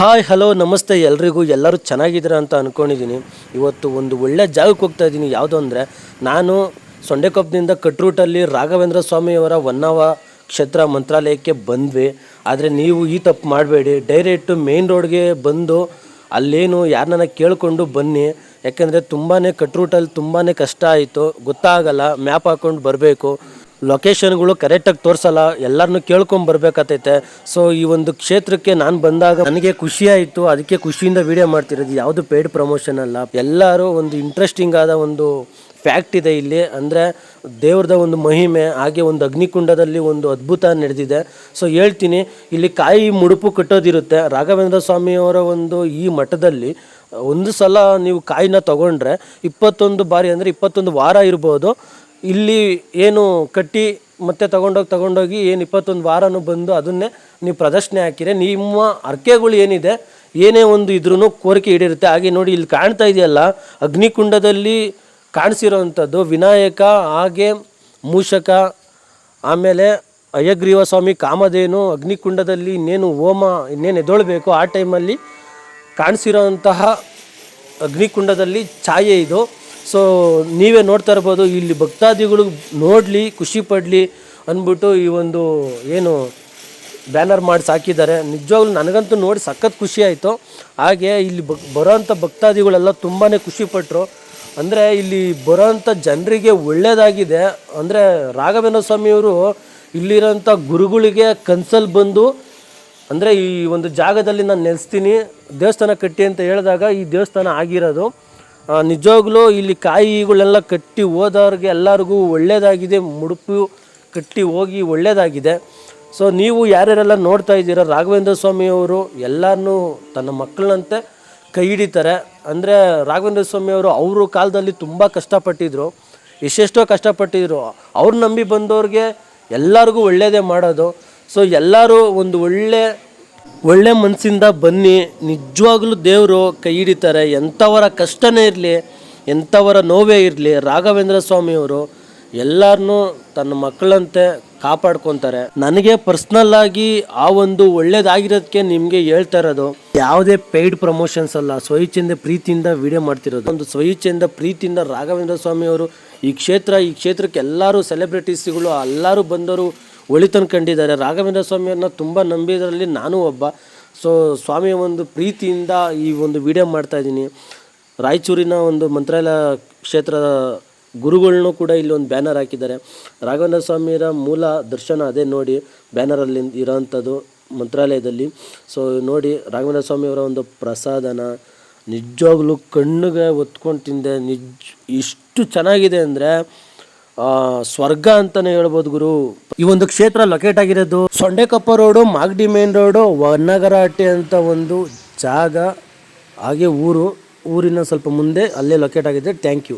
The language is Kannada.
ಹಾಯ್, ಹಲೋ, ನಮಸ್ತೆ, ಎಲ್ರಿಗೂ ಎಲ್ಲರೂ ಚೆನ್ನಾಗಿದ್ದೀರಾ ಅಂತ ಅಂದ್ಕೊಂಡಿದ್ದೀನಿ ಇವತ್ತು ಒಂದು ಒಳ್ಳೆ ಜಾಗಕ್ಕೆ ಹೋಗ್ತಾ ಇದ್ದೀನಿ. ಯಾವುದು ಅಂದರೆ, ನಾನು ಸೊಂಡೆಕೊಪ್ಪದಿಂದ ಕಟ್ ರೂಟಲ್ಲಿ ರಾಘವೇಂದ್ರ ಸ್ವಾಮಿಯವರ ಹೊನ್ನಾವ ಕ್ಷೇತ್ರ ಮಂತ್ರಾಲಯಕ್ಕೆ ಬಂದ್ವಿ. ಆದರೆ ನೀವು ಈ ತಪ್ಪು ಮಾಡಬೇಡಿ. ಡೈರೆಕ್ಟು ಮೇನ್ ರೋಡ್ಗೆ ಬಂದು ಅಲ್ಲೇನು ಯಾರನ್ನ ಕೇಳಿಕೊಂಡು ಬನ್ನಿ. ಯಾಕೆಂದರೆ ತುಂಬಾ ಕಟ್ ರೂಟಲ್ಲಿ ತುಂಬಾ ಕಷ್ಟ ಆಯಿತು. ಗೊತ್ತಾಗಲ್ಲ. ಮ್ಯಾಪ್ ಹಾಕ್ಕೊಂಡು ಬರಬೇಕು. ಲೊಕೇಶನ್ಗಳು ಕರೆಕ್ಟಾಗಿ ತೋರಿಸಲ್ಲ ಎಲ್ಲರನ್ನೂ ಕೇಳ್ಕೊಂಡು ಸೊ ಈ ಒಂದು ಕ್ಷೇತ್ರಕ್ಕೆ ನಾನು ಬಂದಾಗ ನನಗೆ ಖುಷಿ ಆಯಿತು. ಅದಕ್ಕೆ ಖುಷಿಯಿಂದ ವಿಡಿಯೋ ಮಾಡ್ತಿರೋದು ಯಾವುದು ಪೇಯ್ಡ್ ಪ್ರಮೋಷನ್ ಅಲ್ಲ. ಎಲ್ಲರೂ ಒಂದು ಇಂಟ್ರೆಸ್ಟಿಂಗ್ ಆದ ಒಂದು ಫ್ಯಾಕ್ಟ್ ಇದೆ ಇಲ್ಲಿ. ಅಂದರೆ ದೇವ್ರದ ಒಂದು ಮಹಿಮೆ, ಹಾಗೆ ಒಂದು ಅಗ್ನಿಕುಂಡದಲ್ಲಿ ಒಂದು ಅದ್ಭುತ ನಡೆದಿದೆ. ಸೊ ಹೇಳ್ತೀನಿ, ಇಲ್ಲಿ ಕಾಯಿ ಮುಡುಪು ಕಟ್ಟೋದಿರುತ್ತೆ. ರಾಘವೇಂದ್ರ ಸ್ವಾಮಿಯವರ ಒಂದು ಈ ಮಠದಲ್ಲಿ ಒಂದು ಸಲ ನೀವು ಕಾಯಿನ ತಗೊಂಡ್ರೆ ಇಪ್ಪತ್ತೊಂದು ಬಾರಿ ಅಂದರೆ ಇಪ್ಪತ್ತೊಂದು ವಾರ ಇರ್ಬೋದು. ಇಲ್ಲಿ ಏನು ಕಟ್ಟಿ ಮತ್ತೆ ತಗೊಂಡೋಗಿ ತಗೊಂಡೋಗಿ ಏನು ಇಪ್ಪತ್ತೊಂದು ವಾರನೂ ಬಂದು ಅದನ್ನೇ ನೀವು ಪ್ರದರ್ಶನೆ ಹಾಕಿರಿ, ನಿಮ್ಮ ಅರ್ಕೆಗಳು ಏನಿದೆ, ಏನೇ ಒಂದು ಇದ್ರೂ ಕೋರಿಕೆ ಈಡಿರುತ್ತೆ. ಹಾಗೆ ನೋಡಿ ಇಲ್ಲಿ ಕಾಣ್ತಾ ಇದೆಯಲ್ಲ, ಅಗ್ನಿಕುಂಡದಲ್ಲಿ ಕಾಣಿಸಿರೋವಂಥದ್ದು ವಿನಾಯಕ, ಹಾಗೆ ಮೂಷಕ, ಆಮೇಲೆ ಅಯ್ಯಗ್ರೀವ ಸ್ವಾಮಿ ಕಾಮಧೇನು, ಅಗ್ನಿಕುಂಡದಲ್ಲಿ ಇನ್ನೇನು ಹೋಮ, ಇನ್ನೇನು ಎದ್ದೊಳ್ಬೇಕು, ಆ ಟೈಮಲ್ಲಿ ಕಾಣಿಸಿರೋಂತಹ ಅಗ್ನಿಕುಂಡದಲ್ಲಿ ಛಾಯೆ ಇದು. ಸೊ ನೀವೇ ನೋಡ್ತಾ ಇರ್ಬೋದು, ಇಲ್ಲಿ ಭಕ್ತಾದಿಗಳು ನೋಡಲಿ, ಖುಷಿ ಪಡಲಿ ಅಂದ್ಬಿಟ್ಟು ಈ ಒಂದು ಏನು ಬ್ಯಾನರ್ ಮಾಡಿ ಸಾಕಿದ್ದಾರೆ ನಿಜವಾಗ್ಲೂ ನನಗಂತೂ ನೋಡಿ ಸಖತ್ ಖುಷಿ ಆಯಿತು. ಹಾಗೆ ಇಲ್ಲಿ ಬಕ್ ಬರೋವಂಥ ಭಕ್ತಾದಿಗಳೆಲ್ಲ ತುಂಬಾ ಖುಷಿಪಟ್ಟರು ಅಂದರೆ ಇಲ್ಲಿ ಬರೋವಂಥ ಜನರಿಗೆ ಒಳ್ಳೆಯದಾಗಿದೆ ಅಂದರೆ ರಾಘವೇಂದ್ರ ಸ್ವಾಮಿಯವರು ಇಲ್ಲಿರೋಂಥ ಗುರುಗಳಿಗೆ ಕನ್ಸಲ್ಲಿ ಬಂದು, ಅಂದರೆ ಈ ಒಂದು ಜಾಗದಲ್ಲಿ ನಾನು ನೆಲೆಸ್ತೀನಿ, ದೇವಸ್ಥಾನ ಕಟ್ಟಿ ಅಂತ ಹೇಳಿದಾಗ ಈ ದೇವಸ್ಥಾನ ಆಗಿರೋದು. ನಿಜವಾಗ್ಲೂ ಇಲ್ಲಿ ಕಾಯಿಗಳೆಲ್ಲ ಕಟ್ಟಿ ಹೋದವ್ರಿಗೆ ಎಲ್ಲರಿಗೂ ಒಳ್ಳೆಯದಾಗಿದೆ ಮುಡುಪು ಕಟ್ಟಿ ಹೋಗಿ ಒಳ್ಳೆಯದಾಗಿದೆ ಸೊ ನೀವು ಯಾರ್ಯಾರೆಲ್ಲ ನೋಡ್ತಾ ಇದ್ದೀರ, ರಾಘವೇಂದ್ರ ಸ್ವಾಮಿಯವರು ಎಲ್ಲರನ್ನೂ ತನ್ನ ಮಕ್ಕಳಂತೆ ಕೈ ಹಿಡಿತಾರೆ. ಅಂದರೆ ರಾಘವೇಂದ್ರ ಸ್ವಾಮಿಯವರು ಅವರು ಕಾಲದಲ್ಲಿ ತುಂಬ ಕಷ್ಟಪಟ್ಟಿದ್ರು, ಎಷ್ಟೆಷ್ಟೋ ಕಷ್ಟಪಟ್ಟಿದ್ರು. ಅವ್ರು ನಂಬಿ ಬಂದವ್ರಿಗೆ ಎಲ್ಲರಿಗೂ ಒಳ್ಳೆಯದೇ ಮಾಡೋದು. ಸೊ ಎಲ್ಲರೂ ಒಂದು ಒಳ್ಳೆ ಒಳ್ಳೆ ಮನಸ್ಸಿಂದ ಬನ್ನಿ, ನಿಜವಾಗ್ಲೂ ದೇವರು ಕೈ ಹಿಡಿತಾರೆ. ಎಂಥವರ ಕಷ್ಟನೇ ಇರಲಿ, ಎಂಥವರ ನೋವೇ ಇರಲಿ, ರಾಘವೇಂದ್ರ ಸ್ವಾಮಿಯವರು ಎಲ್ಲರನ್ನೂ ತನ್ನ ಮಕ್ಕಳಂತೆ ಕಾಪಾಡ್ಕೊತಾರೆ. ನನಗೆ ಪರ್ಸ್ನಲ್ ಆಗಿ ಆ ಒಂದು ಒಳ್ಳೇದಾಗಿರೋದಕ್ಕೆ ನಿಮಗೆ ಹೇಳ್ತಾ ಇರೋದು, ಯಾವುದೇ ಪೇಯ್ಡ್ ಪ್ರಮೋಷನ್ಸ್ ಅಲ್ಲ, ಸ್ವಇಚ್ಛೆಯಿಂದ ಪ್ರೀತಿಯಿಂದ ವಿಡಿಯೋ ಮಾಡ್ತಿರೋದು. ಒಂದು ಸ್ವಇಚ್ಛೆಯಿಂದ ಪ್ರೀತಿಯಿಂದ ರಾಘವೇಂದ್ರ ಸ್ವಾಮಿಯವರು ಈ ಕ್ಷೇತ್ರ, ಈ ಕ್ಷೇತ್ರಕ್ಕೆ ಎಲ್ಲರೂ ಸೆಲೆಬ್ರಿಟೀಸ್ಗಳು ಎಲ್ಲರೂ ಬಂದವರು ಒಳಿತನ ಕಂಡಿದ್ದಾರೆ. ರಾಘವೇಂದ್ರ ಸ್ವಾಮಿಯವ್ರನ್ನ ತುಂಬ ನಂಬಿದ್ರಲ್ಲಿ ನಾನು ಒಬ್ಬ. ಸೊ ಸ್ವಾಮಿಯ ಒಂದು ಪ್ರೀತಿಯಿಂದ ಈ ಒಂದು ವಿಡಿಯೋ ಮಾಡ್ತಾಯಿದ್ದೀನಿ ರಾಯಚೂರಿನ ಒಂದು ಮಂತ್ರಾಲಯ ಕ್ಷೇತ್ರದ ಗುರುಗಳನ್ನೂ ಕೂಡ ಇಲ್ಲಿ ಒಂದು ಬ್ಯಾನರ್ ಹಾಕಿದ್ದಾರೆ. ರಾಘವೇಂದ್ರ ಸ್ವಾಮಿಯರ ಮೂಲ ದರ್ಶನ ಅದೇ ನೋಡಿ, ಬ್ಯಾನರಲ್ಲಿ ಇರೋವಂಥದ್ದು ಮಂತ್ರಾಲಯದಲ್ಲಿ. ಸೊ ನೋಡಿ, ರಾಘವೇಂದ್ರ ಸ್ವಾಮಿಯವರ ಒಂದು ಪ್ರಸಾದನ ನಿಜವಾಗ್ಲೂ ಕಣ್ಣಿಗೆ ಒತ್ಕೊಂಡು ತಿಂದೆ. ನಿಜ, ಇಷ್ಟು ಚೆನ್ನಾಗಿದೆ ಅಂದರೆ ಸ್ವರ್ಗ ಅಂತಾನೆ ಹೇಳ್ಬೋದು ಗುರು. ಈ ಒಂದು ಕ್ಷೇತ್ರ ಲೊಕೇಟ್ ಆಗಿರೋದು Sondekoppa road, Magadi main road Vannagarahatti ಅಂತ ಒಂದು ಜಾಗ, ಹಾಗೆ ಊರು. ಊರಿನ ಸ್ವಲ್ಪ ಮುಂದೆ ಅಲ್ಲೇ ಲೊಕೇಟ್ ಆಗಿದೆ ಥ್ಯಾಂಕ್ ಯು